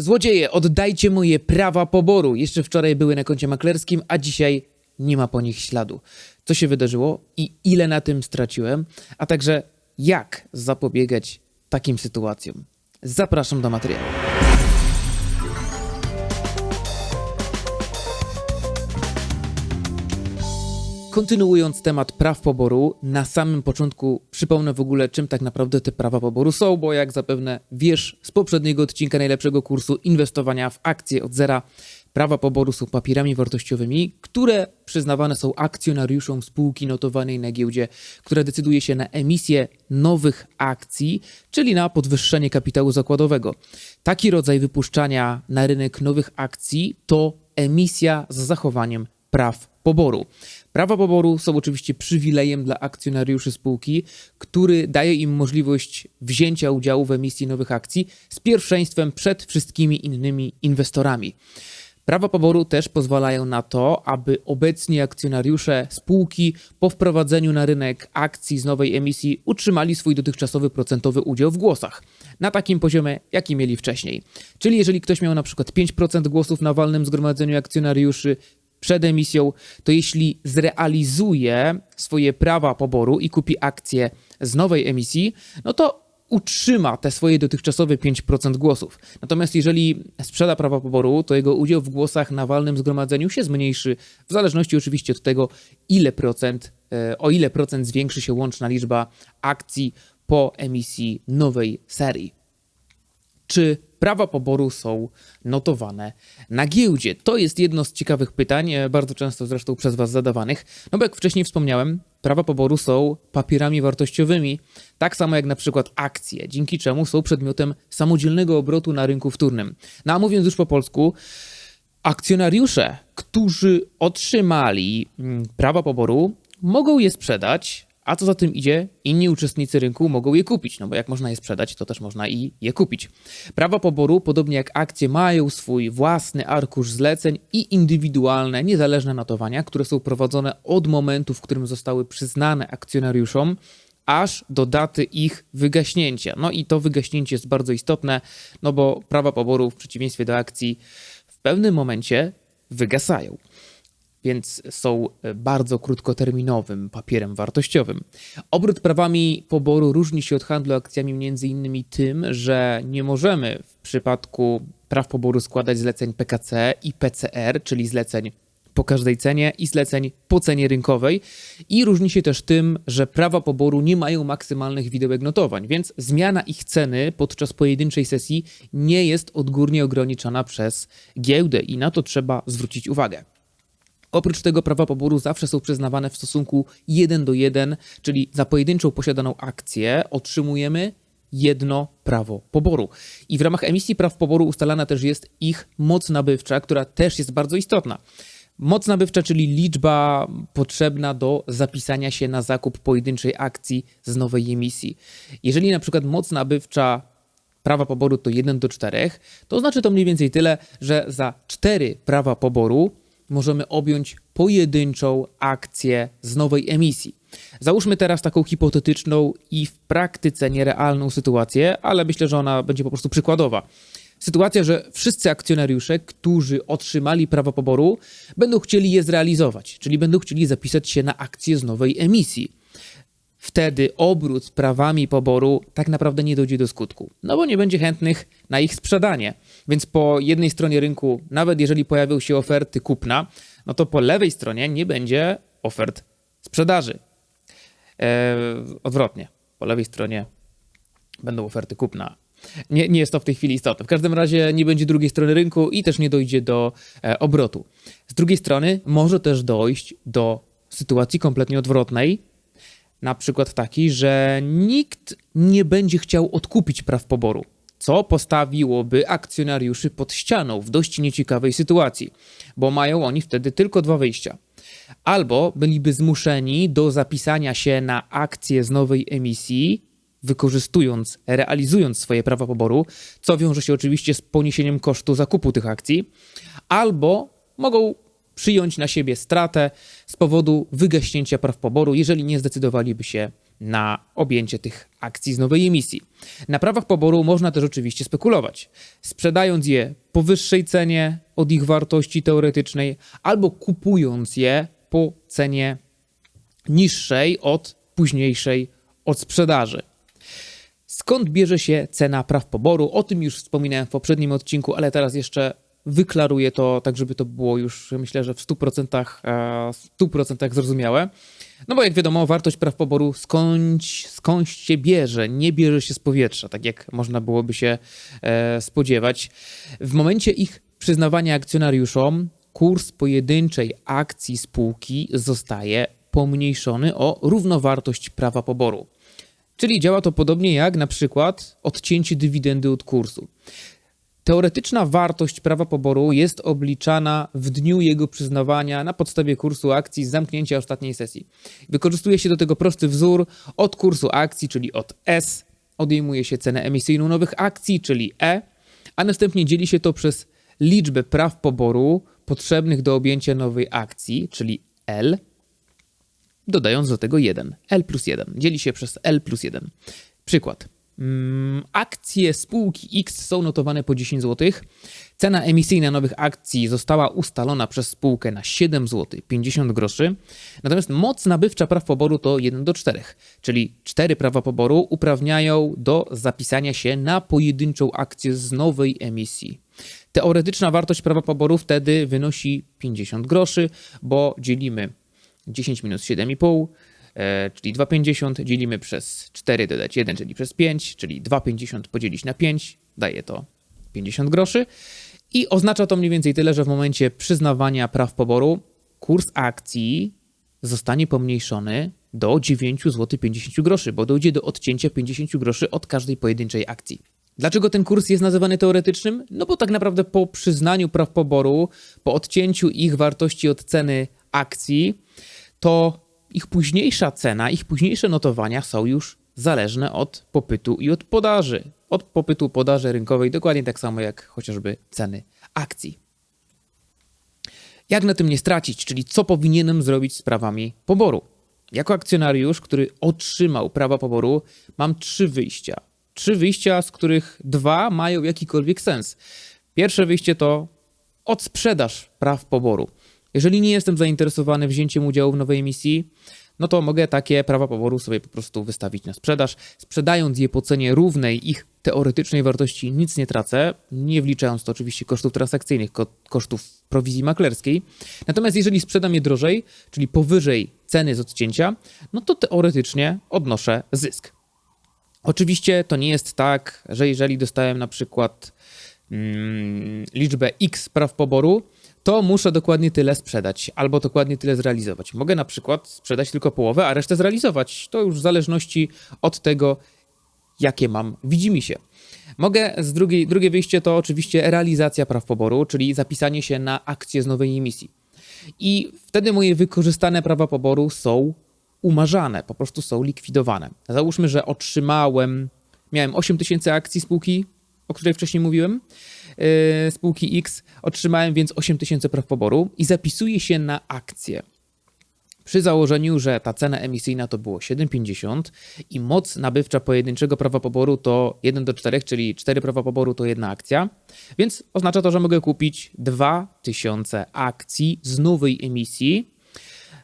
Złodzieje, oddajcie moje prawa poboru. Jeszcze wczoraj były na koncie maklerskim, a dzisiaj nie ma po nich śladu. Co się wydarzyło i ile na tym straciłem, a także jak zapobiegać takim sytuacjom. Zapraszam do materiału. Kontynuując temat praw poboru, na samym początku przypomnę w ogóle, czym tak naprawdę te prawa poboru są, bo jak zapewne wiesz z poprzedniego odcinka najlepszego kursu inwestowania w akcje od zera, prawa poboru są papierami wartościowymi, które przyznawane są akcjonariuszom spółki notowanej na giełdzie, która decyduje się na emisję nowych akcji, czyli na podwyższenie kapitału zakładowego. Taki rodzaj wypuszczania na rynek nowych akcji to emisja z zachowaniem praw poboru. Prawa poboru są oczywiście przywilejem dla akcjonariuszy spółki, który daje im możliwość wzięcia udziału w emisji nowych akcji z pierwszeństwem przed wszystkimi innymi inwestorami. Prawa poboru też pozwalają na to, aby obecni akcjonariusze spółki po wprowadzeniu na rynek akcji z nowej emisji utrzymali swój dotychczasowy procentowy udział w głosach na takim poziomie, jaki mieli wcześniej. Czyli jeżeli ktoś miał na przykład 5% głosów na walnym zgromadzeniu akcjonariuszy, przed emisją, to jeśli zrealizuje swoje prawa poboru i kupi akcje z nowej emisji, no to utrzyma te swoje dotychczasowe 5% głosów. Natomiast jeżeli sprzeda prawa poboru, to jego udział w głosach na walnym zgromadzeniu się zmniejszy, w zależności oczywiście od tego, ile procent, e, o ile procent zwiększy się łączna liczba akcji po emisji nowej serii. Czy prawa poboru są notowane na giełdzie? To jest jedno z ciekawych pytań, e, bardzo często zresztą przez Was zadawanych. No bo jak wcześniej wspomniałem, prawa poboru są papierami wartościowymi, tak samo jak na przykład akcje, dzięki czemu są przedmiotem samodzielnego obrotu na rynku wtórnym. No a mówiąc już po polsku, akcjonariusze, którzy otrzymali mm, prawa poboru, mogą je sprzedać, a co za tym idzie, inni uczestnicy rynku mogą je kupić, no bo jak można je sprzedać, to też można i je kupić. Prawa poboru, podobnie jak akcje, mają swój własny arkusz zleceń i indywidualne, niezależne notowania, które są prowadzone od momentu, w którym zostały przyznane akcjonariuszom, aż do daty ich wygaśnięcia. No i to wygaśnięcie jest bardzo istotne, no bo prawa poboru w przeciwieństwie do akcji w pewnym momencie wygasają więc są bardzo krótkoterminowym papierem wartościowym. Obrót prawami poboru różni się od handlu akcjami między innymi tym, że nie możemy w przypadku praw poboru składać zleceń PKC i PCR, czyli zleceń po każdej cenie i zleceń po cenie rynkowej i różni się też tym, że prawa poboru nie mają maksymalnych widełek notowań, więc zmiana ich ceny podczas pojedynczej sesji nie jest odgórnie ograniczana przez giełdę i na to trzeba zwrócić uwagę. Oprócz tego prawa poboru zawsze są przyznawane w stosunku 1 do 1, czyli za pojedynczą posiadaną akcję otrzymujemy jedno prawo poboru. I w ramach emisji praw poboru ustalana też jest ich moc nabywcza, która też jest bardzo istotna. Moc nabywcza, czyli liczba potrzebna do zapisania się na zakup pojedynczej akcji z nowej emisji. Jeżeli na przykład moc nabywcza prawa poboru to 1 do 4, to znaczy to mniej więcej tyle, że za 4 prawa poboru możemy objąć pojedynczą akcję z nowej emisji. Załóżmy teraz taką hipotetyczną i w praktyce nierealną sytuację, ale myślę, że ona będzie po prostu przykładowa. Sytuacja, że wszyscy akcjonariusze, którzy otrzymali prawo poboru, będą chcieli je zrealizować, czyli będą chcieli zapisać się na akcję z nowej emisji wtedy obrót prawami poboru tak naprawdę nie dojdzie do skutku, no bo nie będzie chętnych na ich sprzedanie. Więc po jednej stronie rynku, nawet jeżeli pojawią się oferty kupna, no to po lewej stronie nie będzie ofert sprzedaży. Eee, odwrotnie, po lewej stronie będą oferty kupna. Nie, nie jest to w tej chwili istotne. W każdym razie nie będzie drugiej strony rynku i też nie dojdzie do e, obrotu. Z drugiej strony może też dojść do sytuacji kompletnie odwrotnej, na przykład taki, że nikt nie będzie chciał odkupić praw poboru, co postawiłoby akcjonariuszy pod ścianą w dość nieciekawej sytuacji, bo mają oni wtedy tylko dwa wyjścia. Albo byliby zmuszeni do zapisania się na akcje z nowej emisji, wykorzystując, realizując swoje prawa poboru, co wiąże się oczywiście z poniesieniem kosztu zakupu tych akcji, albo mogą przyjąć na siebie stratę z powodu wygaśnięcia praw poboru, jeżeli nie zdecydowaliby się na objęcie tych akcji z nowej emisji. Na prawach poboru można też oczywiście spekulować, sprzedając je po wyższej cenie od ich wartości teoretycznej albo kupując je po cenie niższej od późniejszej od sprzedaży. Skąd bierze się cena praw poboru? O tym już wspominałem w poprzednim odcinku, ale teraz jeszcze wyklaruję to tak, żeby to było już myślę, że w 100%, e, w 100% zrozumiałe. No bo jak wiadomo, wartość praw poboru skądś, skądś się bierze, nie bierze się z powietrza, tak jak można byłoby się e, spodziewać. W momencie ich przyznawania akcjonariuszom, kurs pojedynczej akcji spółki zostaje pomniejszony o równowartość prawa poboru. Czyli działa to podobnie jak na przykład odcięcie dywidendy od kursu. Teoretyczna wartość prawa poboru jest obliczana w dniu jego przyznawania na podstawie kursu akcji z zamknięcia ostatniej sesji. Wykorzystuje się do tego prosty wzór od kursu akcji, czyli od S, odejmuje się cenę emisyjną nowych akcji, czyli E, a następnie dzieli się to przez liczbę praw poboru potrzebnych do objęcia nowej akcji, czyli L, dodając do tego 1. L plus 1 dzieli się przez L plus 1. Przykład. Mm, akcje spółki X są notowane po 10 zł. Cena emisyjna nowych akcji została ustalona przez spółkę na 7 zł 50 groszy. Natomiast moc nabywcza praw poboru to 1 do 4, czyli 4 prawa poboru uprawniają do zapisania się na pojedynczą akcję z nowej emisji. Teoretyczna wartość prawa poboru wtedy wynosi 50 groszy, bo dzielimy 10 minus 7,5 e, czyli 2,50 dzielimy przez 4 dodać 1, czyli przez 5, czyli 2,50 podzielić na 5, daje to 50 groszy. I oznacza to mniej więcej tyle, że w momencie przyznawania praw poboru kurs akcji zostanie pomniejszony do 9 zł 50 groszy, bo dojdzie do odcięcia 50 groszy od każdej pojedynczej akcji. Dlaczego ten kurs jest nazywany teoretycznym? No bo tak naprawdę po przyznaniu praw poboru, po odcięciu ich wartości od ceny akcji, to ich późniejsza cena, ich późniejsze notowania są już zależne od popytu i od podaży. Od popytu, podaży rynkowej, dokładnie tak samo jak chociażby ceny akcji. Jak na tym nie stracić, czyli co powinienem zrobić z prawami poboru? Jako akcjonariusz, który otrzymał prawa poboru, mam trzy wyjścia. Trzy wyjścia, z których dwa mają jakikolwiek sens. Pierwsze wyjście to odsprzedaż praw poboru. Jeżeli nie jestem zainteresowany wzięciem udziału w nowej emisji, no to mogę takie prawa poboru sobie po prostu wystawić na sprzedaż. Sprzedając je po cenie równej ich teoretycznej wartości, nic nie tracę, nie wliczając to oczywiście kosztów transakcyjnych, ko kosztów prowizji maklerskiej. Natomiast jeżeli sprzedam je drożej, czyli powyżej ceny z odcięcia, no to teoretycznie odnoszę zysk. Oczywiście to nie jest tak, że jeżeli dostałem na przykład mm, liczbę x praw poboru, to muszę dokładnie tyle sprzedać albo dokładnie tyle zrealizować. Mogę na przykład sprzedać tylko połowę, a resztę zrealizować. To już w zależności od tego, jakie mam widzimisię. Mogę z drugiej, drugie wyjście to oczywiście realizacja praw poboru, czyli zapisanie się na akcję z nowej emisji. I wtedy moje wykorzystane prawa poboru są umarzane, po prostu są likwidowane. Załóżmy, że otrzymałem, miałem 8000 akcji spółki, o której wcześniej mówiłem, spółki X, otrzymałem więc 8000 praw poboru i zapisuję się na akcję. Przy założeniu, że ta cena emisyjna to było 7,50 i moc nabywcza pojedynczego prawa poboru to 1 do 4, czyli 4 prawa poboru to jedna akcja, więc oznacza to, że mogę kupić 2000 akcji z nowej emisji,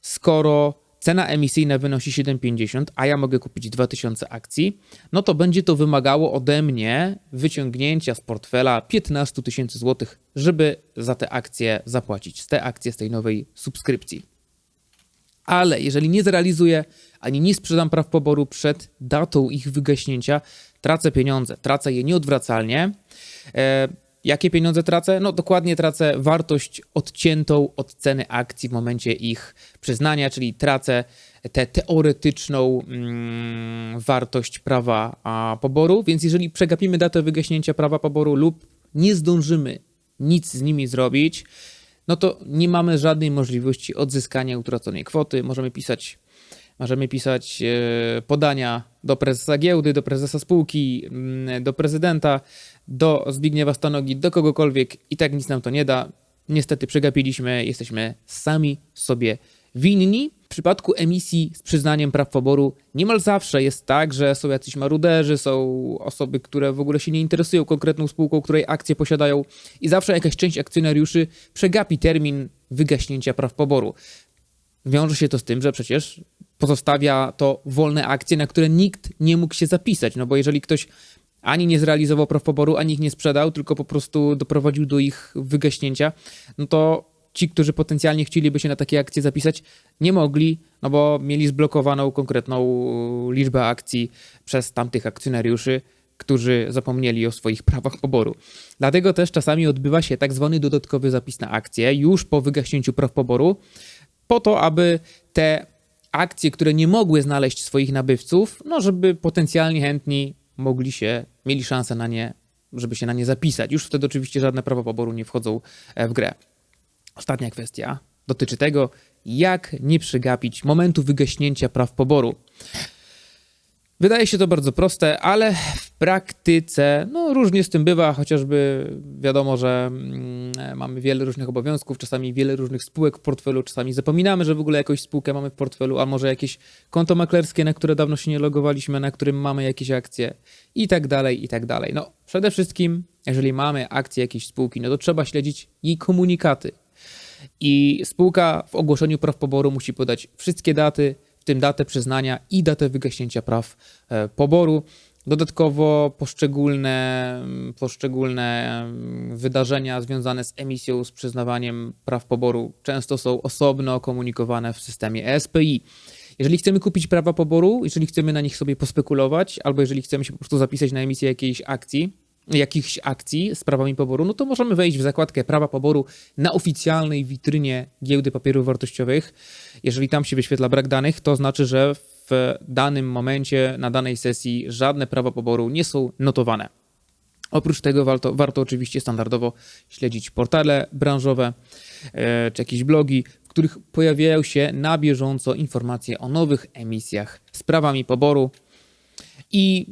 skoro cena emisyjna wynosi 7,50, a ja mogę kupić 2000 akcji, no to będzie to wymagało ode mnie wyciągnięcia z portfela 15 tysięcy złotych, żeby za te akcje zapłacić, te akcje z tej nowej subskrypcji. Ale jeżeli nie zrealizuję ani nie sprzedam praw poboru przed datą ich wygaśnięcia, tracę pieniądze, tracę je nieodwracalnie. Jakie pieniądze tracę? No dokładnie tracę wartość odciętą od ceny akcji w momencie ich przyznania, czyli tracę tę teoretyczną mm, wartość prawa a, poboru. Więc jeżeli przegapimy datę wygaśnięcia prawa poboru lub nie zdążymy nic z nimi zrobić, no to nie mamy żadnej możliwości odzyskania utraconej kwoty. Możemy pisać, możemy pisać e, podania do prezesa giełdy, do prezesa spółki, mm, do prezydenta, do Zbigniewa Stanogi, do kogokolwiek i tak nic nam to nie da. Niestety przegapiliśmy, jesteśmy sami sobie winni. przypadku emisji z przyznaniem praw poboru niemal zawsze jest tak, że są jacyś maruderzy, są osoby, które w ogóle się nie interesują konkretną spółką, której akcje posiadają i zawsze jakaś część akcjonariuszy przegapi termin wygaśnięcia praw poboru. Wiąże się to z tym, że przecież pozostawia to wolne akcje, na które nikt nie mógł się zapisać, no bo jeżeli ktoś ani nie zrealizował praw poboru, ani ich nie sprzedał, tylko po prostu doprowadził do ich wygaśnięcia, no to ci, którzy potencjalnie chcieliby się na takie akcje zapisać, nie mogli, no bo mieli zblokowaną konkretną liczbę akcji przez tamtych akcjonariuszy, którzy zapomnieli o swoich prawach poboru. Dlatego też czasami odbywa się tak zwany dodatkowy zapis na akcję już po wygaśnięciu praw poboru, po to, aby te akcje, które nie mogły znaleźć swoich nabywców, no żeby potencjalnie chętni mogli się, mieli szansę na nie, żeby się na nie zapisać. Już wtedy oczywiście żadne prawa poboru nie wchodzą e, w grę. Ostatnia kwestia dotyczy tego, jak nie przegapić momentu wygaśnięcia praw poboru. Wydaje się to bardzo proste, ale w praktyce no, różnie z tym bywa, chociażby wiadomo, że mm, mamy wiele różnych obowiązków, czasami wiele różnych spółek w portfelu, czasami zapominamy, że w ogóle jakąś spółkę mamy w portfelu, a może jakieś konto maklerskie, na które dawno się nie logowaliśmy, na którym mamy jakieś akcje i tak dalej, i tak dalej. No, przede wszystkim, jeżeli mamy akcje jakiejś spółki, no to trzeba śledzić jej komunikaty. I spółka w ogłoszeniu praw poboru musi podać wszystkie daty, w tym datę przyznania i datę wygaśnięcia praw e, poboru. Dodatkowo poszczególne, poszczególne wydarzenia związane z emisją, z przyznawaniem praw poboru często są osobno komunikowane w systemie ESPI. Jeżeli chcemy kupić prawa poboru, jeżeli chcemy na nich sobie pospekulować, albo jeżeli chcemy się po prostu zapisać na emisję jakiejś akcji, jakichś akcji z prawami poboru, no to możemy wejść w zakładkę prawa poboru na oficjalnej witrynie giełdy papierów wartościowych. Jeżeli tam się wyświetla brak danych, to znaczy, że w danym momencie, na danej sesji żadne prawa poboru nie są notowane. Oprócz tego warto, warto oczywiście standardowo śledzić portale branżowe e, czy jakieś blogi, w których pojawiają się na bieżąco informacje o nowych emisjach z prawami poboru. I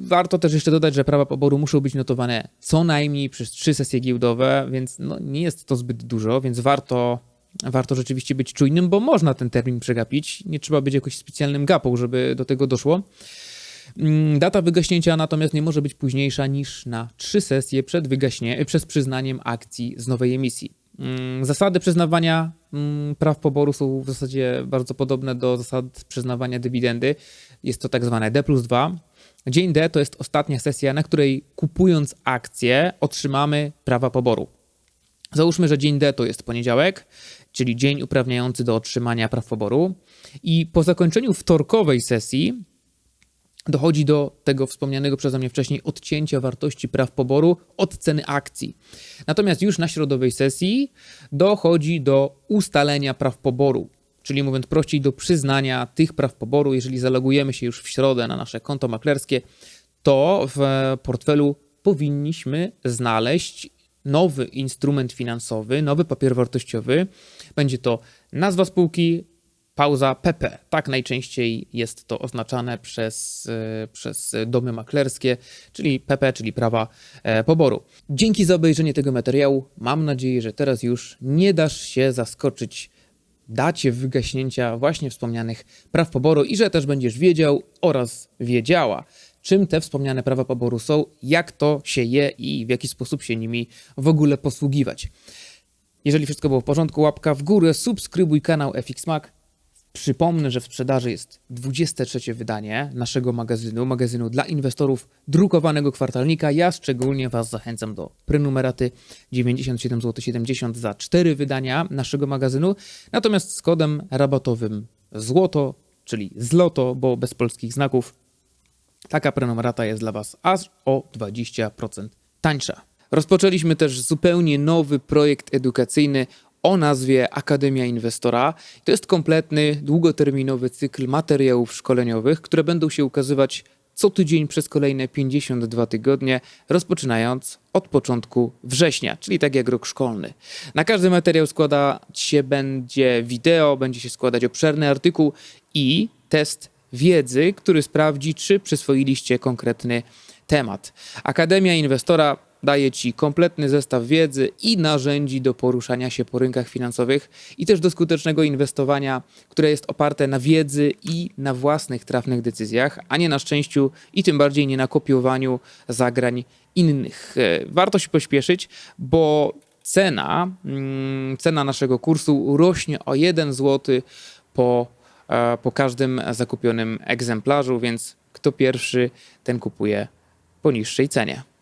warto też jeszcze dodać, że prawa poboru muszą być notowane co najmniej przez trzy sesje giełdowe, więc no nie jest to zbyt dużo, więc warto, warto rzeczywiście być czujnym, bo można ten termin przegapić. Nie trzeba być jakoś specjalnym gapą, żeby do tego doszło. Mm, data wygaśnięcia natomiast nie może być późniejsza niż na trzy sesje przed, wygaśnie, przed przyznaniem akcji z nowej emisji. Mm, zasady przyznawania mm, praw poboru są w zasadzie bardzo podobne do zasad przyznawania dywidendy. Jest to tak zwane D plus 2. Dzień D to jest ostatnia sesja, na której kupując akcje otrzymamy prawa poboru. Załóżmy, że dzień D to jest poniedziałek, czyli dzień uprawniający do otrzymania praw poboru. I po zakończeniu wtorkowej sesji dochodzi do tego wspomnianego przeze mnie wcześniej odcięcia wartości praw poboru od ceny akcji. Natomiast już na środowej sesji dochodzi do ustalenia praw poboru, czyli mówiąc prościej, do przyznania tych praw poboru. Jeżeli zalogujemy się już w środę na nasze konto maklerskie, to w portfelu powinniśmy znaleźć nowy instrument finansowy, nowy papier wartościowy. Będzie to nazwa spółki, pauza PP. Tak najczęściej jest to oznaczane przez, e, przez domy maklerskie, czyli PP, czyli prawa e, poboru. Dzięki za obejrzenie tego materiału. Mam nadzieję, że teraz już nie dasz się zaskoczyć dacie wygaśnięcia właśnie wspomnianych praw poboru i że też będziesz wiedział oraz wiedziała, czym te wspomniane prawa poboru są, jak to się je i w jaki sposób się nimi w ogóle posługiwać. Jeżeli wszystko było w porządku, łapka w górę, subskrybuj kanał FXMAC. Przypomnę, że w sprzedaży jest 23 wydanie naszego magazynu, magazynu dla inwestorów drukowanego kwartalnika. Ja szczególnie Was zachęcam do prenumeraty 97,70 zł za 4 wydania naszego magazynu. Natomiast z kodem rabatowym złoto, czyli zloto, bo bez polskich znaków, taka prenumerata jest dla Was aż o 20% tańsza. Rozpoczęliśmy też zupełnie nowy projekt edukacyjny o nazwie Akademia Inwestora. To jest kompletny, długoterminowy cykl materiałów szkoleniowych, które będą się ukazywać co tydzień przez kolejne 52 tygodnie, rozpoczynając od początku września, czyli tak jak rok szkolny. Na każdy materiał składać się będzie wideo, będzie się składać obszerny artykuł i test wiedzy, który sprawdzi, czy przyswoiliście konkretny temat. Akademia Inwestora daje Ci kompletny zestaw wiedzy i narzędzi do poruszania się po rynkach finansowych i też do skutecznego inwestowania, które jest oparte na wiedzy i na własnych trafnych decyzjach, a nie na szczęściu i tym bardziej nie na kopiowaniu zagrań innych. E, Warto się pośpieszyć, bo cena, mm, cena naszego kursu rośnie o 1 zł po, e, po każdym zakupionym egzemplarzu, więc kto pierwszy, ten kupuje po niższej cenie.